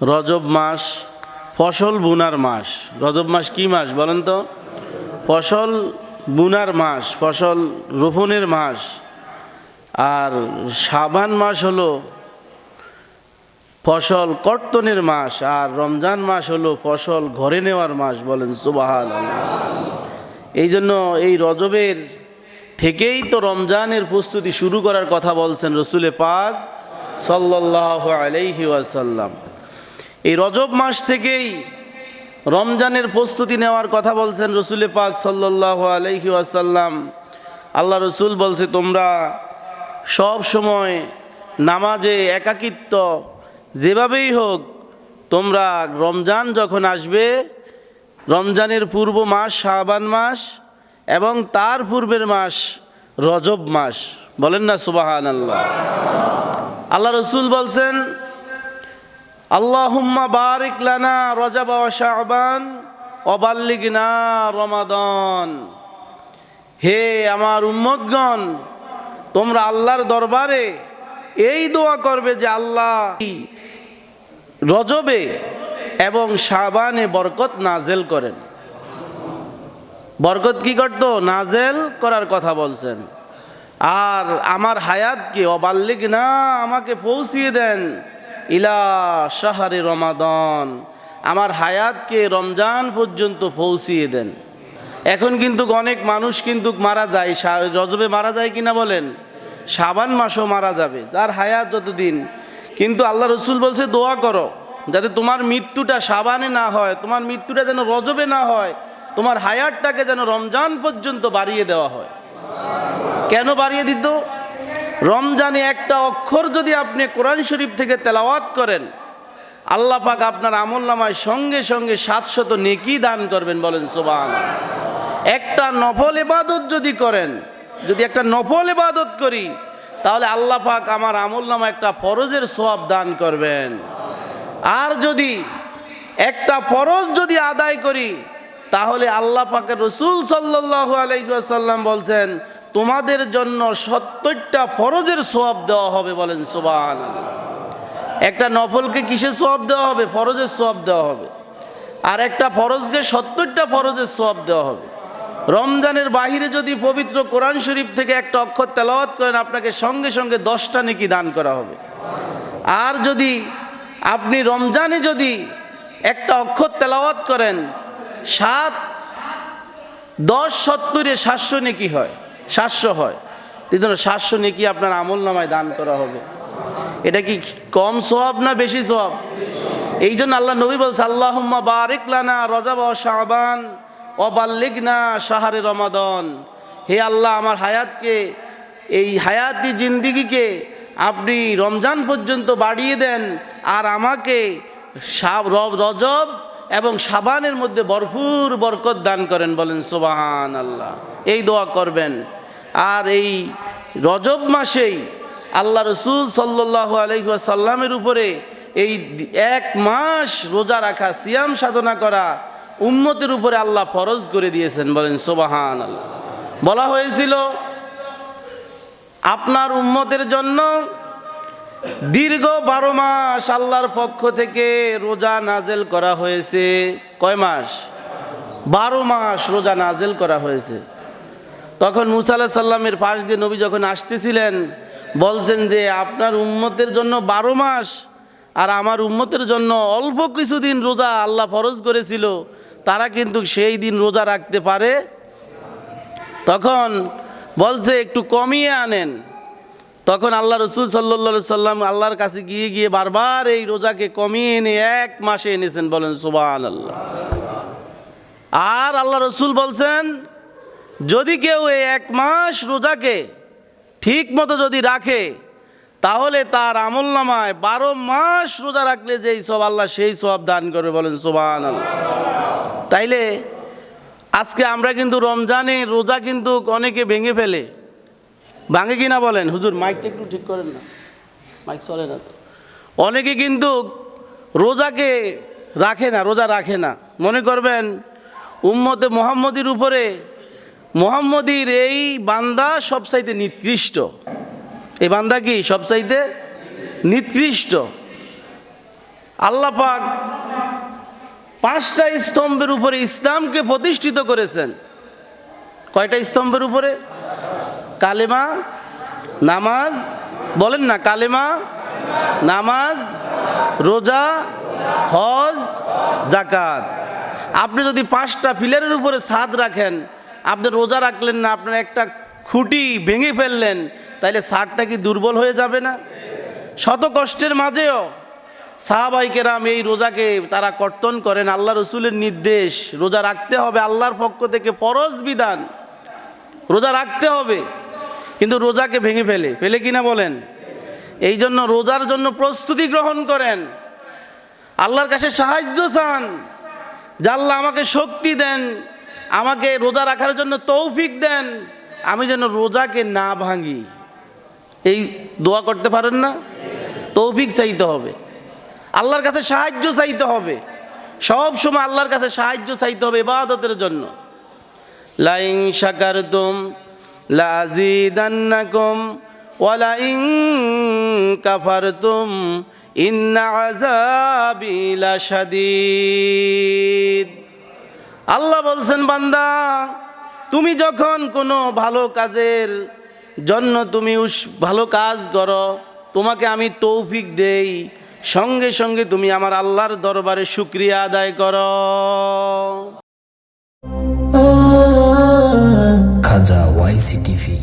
রজব মাস, ফসল বুনার মাস। রজব মাস কি মাস বলেন তো? ফসল বুনার মাস, ফসল রোপণের মাস। আর সাবান মাস হলো ফসল কর্তনের মাস, আর রমজান মাস হলো ফসল ঘরে নেওয়ার মাস বলেন সুবাহান এই জন্য এই রজবের থেকেই তো রমজানের প্রস্তুতি শুরু করার কথা বলছেন রসুলে পাক সাল্লাহ আলাইহি ওয়াসাল্লাম। এই রজব মাস থেকেই রমজানের প্রস্তুতি নেওয়ার কথা বলছেন রসুলে পাক সাল্লাহ আলাইহি আসাল্লাম আল্লাহ রসুল বলছে, তোমরা সব সময় নামাজে একাকিত্ব, যেভাবেই হোক, তোমরা রমজান যখন আসবে, রমজানের পূর্ব মাস শাবান মাস এবং তার পূর্বের মাস রজব মাস। বলেন না সুবাহান আল্লাহ আল্লাহ রসুল বলছেন আল্লাহুম্মা বারিক লানা রজব ও শাবান অবাল্লিগনা রমাদন। হে আমার উম্মতগণ, তোমরা আল্লাহর দরবারে এই দোয়া করবে যে আল্লাহ রজবে এবং শাবানে বরকত নাজেল করেন। বরকত কি করত? নাজেল করার কথা বলছেন। আর আমার হায়াতকে অবাল্লিক না আমাকে পৌঁছিয়ে দেন। ইলা শাহারে রমাদন। আমার হায়াতকে রমজান পর্যন্ত পৌঁছিয়ে দেন। এখন কিন্তু অনেক মানুষ কিন্তু মারা যায় রজবে মারা যায় কিনা বলেন? সাবান মাসও মারা যাবে তার হায়াত যতদিন। কিন্তু আল্লাহ রসুল বলছে, দোয়া করো, যাতে তোমার মৃত্যুটা সাবানে না হয়, তোমার মৃত্যুটা যেন রজবে না হয়, তোমার হায়াতটাকে যেন রমজান পর্যন্ত বাড়িয়ে দেওয়া হয়। কেন বাড়িয়ে দিত? রমজানে একটা অক্ষর যদি আপনি কোরআন শরীফ থেকে তেলাওয়াত করেন, আল্লাহ পাক আপনার আমল নামায় সঙ্গে সঙ্গে সাতশত নেকি দান করবেন বলেন সোবান একটা নফল ইবাদত যদি করেন, যদি একটা নফল ইবাদত করি, তাহলে আল্লাহ পাক আমার আমল নামা একটা ফরজের সোয়াব দান করবেন। আর যদি একটা ফরজ যদি আদায় করি, তাহলে আল্লাহ পাকের রসুল সাল্লাহ আলাইসাল্লাম বলছেন তোমাদের জন্য সত্তরটা ফরজের সোয়াব দেওয়া হবে বলেন সোবান একটা নফলকে কিসের সোয়াব দেওয়া হবে? ফরজের সোয়াব দেওয়া হবে। আর একটা ফরজকে সত্তরটা ফরজের সোয়াব দেওয়া হবে। রমজানের বাহিরে যদি পবিত্র কোরআন শরীফ থেকে একটা অক্ষর তেলাওয়াত করেন, আপনাকে সঙ্গে সঙ্গে দশটা নেকি দান করা হবে। আর যদি আপনি রমজানে যদি একটা অক্ষর তেলাওয়াত করেন, সাত, দশ, সত্তরে সাতশো নেকি হয়। সাতশো হয়। এই জন্য সাতশো নেকি আপনার আমল নামায় দান করা হবে? এটা কি কম সোয়াব না বেশি সোয়াব এই জন্য আল্লাহ নবী বলছে, আল্লাহুম্মা বারিক লানা রজাব শাহবান ও বাল্লিগনা শাহারে রমাদন। হে আল্লাহ, আমার হায়াতকে, এই হায়াতি জিন্দিগিকে আপনি রমজান পর্যন্ত বাড়িয়ে দেন আর আমাকে রজব এবং সাবানের মধ্যে ভরপুর বরকত দান করেন বলেন সোবাহান আল্লাহ এই দোয়া করবেন। আর এই রজব মাসেই আল্লাহ রসুল সাল্লাহ আলহিসাল্লামের উপরে এই এক মাস রোজা রাখা, সিয়াম সাধনা করা উম্মতের উপরে আল্লাহ ফরজ করে দিয়েছেন। বলেন সোবাহান বলা হয়েছিল, আপনার উম্মতের জন্য দীর্ঘ বারো মাস আল্লাহর পক্ষ থেকে রোজা নাজেল করা হয়েছে। কয় মাস? বারো মাস রোজা নাজেল করা হয়েছে। তখন মুসা আল্লাহ সাল্লামের পাশ দিয়ে নবী যখন আসতেছিলেন, বলছেন যে, আপনার উম্মতের জন্য বারো মাস আর আমার উম্মতের জন্য অল্প কিছুদিন রোজা আল্লাহ ফরজ করেছিল, তারা কিন্তু সেই দিন রোজা রাখতে পারে? তখন বলছে, একটু কমিয়ে আনেন। তখন আল্লাহ রসুল সাল্লা সাল্লাম আল্লাহর কাছে গিয়ে গিয়ে বারবার এই রোজাকে কমিয়ে এনে এক মাসে এনেছেন বলেন সুবান আল্লাহ আর আল্লাহ রসুল বলছেন যদি কেউ এই এক মাস রোজাকে ঠিক মতো যদি রাখে, তাহলে তার আমল নামায় বারো মাস রোজা রাখলে যেই সব আল্লাহ সেই সব দান করবে বলেন সোবান তাইলে আজকে আমরা কিন্তু রমজানে রোজা কিন্তু অনেকে ভেঙে ফেলে। ভাঙে কি না বলেন? হুজুর, মাইকটা একটু ঠিক করেন না। মাইক চলে না তো। অনেকে কিন্তু রোজাকে রাখে না, রোজা রাখে না। মনে করবেন, উম্মতে মোহাম্মদীর উপরে মোহাম্মদীর এই বান্দা সবচাইতে নিকৃষ্ট। এই বান্দা কি সবচাইতে নিকৃষ্ট? আল্লাহ পাক পাঁচটা স্তম্ভের উপরে ইসলামকে প্রতিষ্ঠিত করেছেন। কয়টা স্তম্ভের উপরে? কালেমা, নামাজ, বলেন না, কালেমা, নামাজ, রোজা, হজ জাকাত আপনি যদি পাঁচটা পিলারের উপরে ছাদ রাখেন আপনি রোজা রাখলেন না, আপনার একটা খুঁটি ভেঙে ফেললেন, তাইলে সারটা কি দুর্বল হয়ে যাবে না? শত কষ্টের মাঝেও সাহাবাইকেরাম এই রোজাকে তারা কর্তন করেন, আল্লাহ রসুলের নির্দেশ, রোজা রাখতে হবে, আল্লাহর পক্ষ থেকে পরশ বিধান, রোজা রাখতে হবে, কিন্তু রোজাকে ভেঙে ফেলে ফেলে কিনা বলেন? এই জন্য রোজার জন্য প্রস্তুতি গ্রহণ করেন, আল্লাহর কাছে সাহায্য চান আল্লাহ আমাকে শক্তি দেন আমাকে রোজা রাখার জন্য তৌফিক দেন, আমি যেন রোজাকে না ভাঙি। এই দোয়া করতে পারেন না? তৌফিক চাইতে হবে। আল্লাহর কাছে সাহায্য চাইতে হবে। সব সময় আল্লাহর কাছে সাহায্য চাইতে হবে ইবাদতের জন্য। লাইং শাকারতুম লাজিদান্নাকুম ওয়ালাইং কাফারতুম ইন্না আযাবি লাশাদীদ। আল্লাহ বলছেন, বান্দা, তুমি যখন কোনো ভালো কাজের জন্য তুমি ভালো কাজ করো, তোমাকে আমি তৌফিক দেই, সঙ্গে সঙ্গে তুমি আমার আল্লাহর দরবারে শুক্রিয়া আদায় করো। খাজা ওয়াইসি টিভি